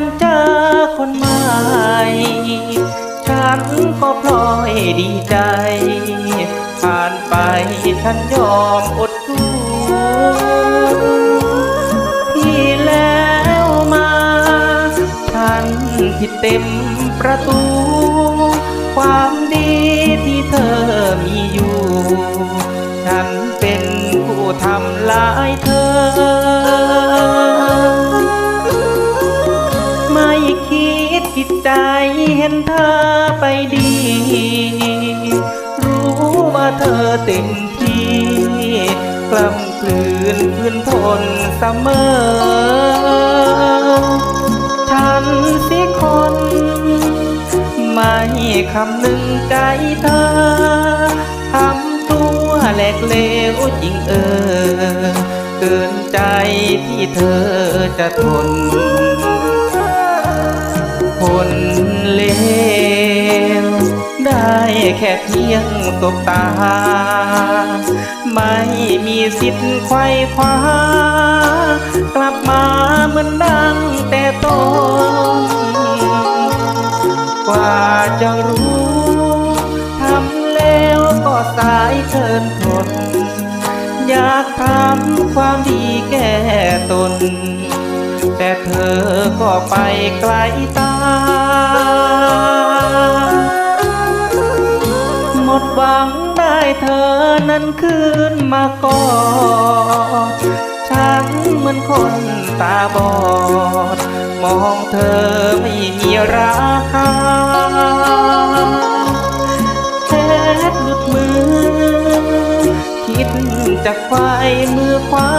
นเจอคนใหม่ ฉันก็พลอยดีใจ ผ่านไปฉันยอมอดทนที่แล้วมา ฉันผิดเต็มประตู ความ นเธอไปดี รู้ว่าเธอเต็มที่กล้ำกลืนพื้นทนเสมอ ฉันสิคน ไม่คำหนึ่งใจเธอทำตัวแหลกเลวจริงเออ เกินใจที่เธอจะทนคน แค่เพียงตบตา ไม่มีสิทธิ์ไขว้คว้ากลับมาเหมือนดังแต่ต้นกว่าจะรู้ทำแล้วก็สายเกินทน อยากทำความดีแก้ตน แต่เธอก็ไปไกลตา หวังได้เธอนั้นคืนมาก่อฉันเหมือนคนตาบอด มองเธอไม่มีราคาแค่หลุดมือ คิดจะควายมือขวา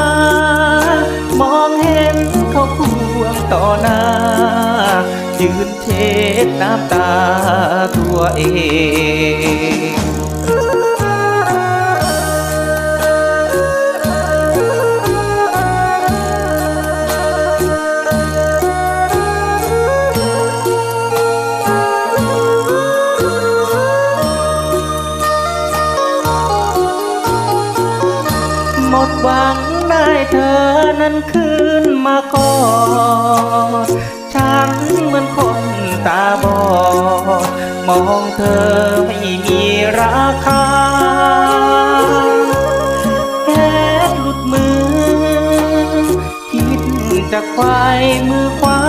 มองเห็นเขาควงต่อหน้ายืนเช็ดน้ำตาตัวเอง ดหวังได้เธอนั้นคืนมาก่อนฉันเหมือนคนตาบอด มองเธอไม่มีราคาแค่หลุดมือ คิดจะควายมือขวา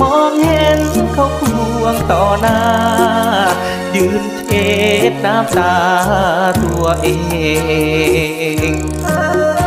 มองเห็นเขาควงต่อหน้า ยืนเทน้ำตาตัวเอง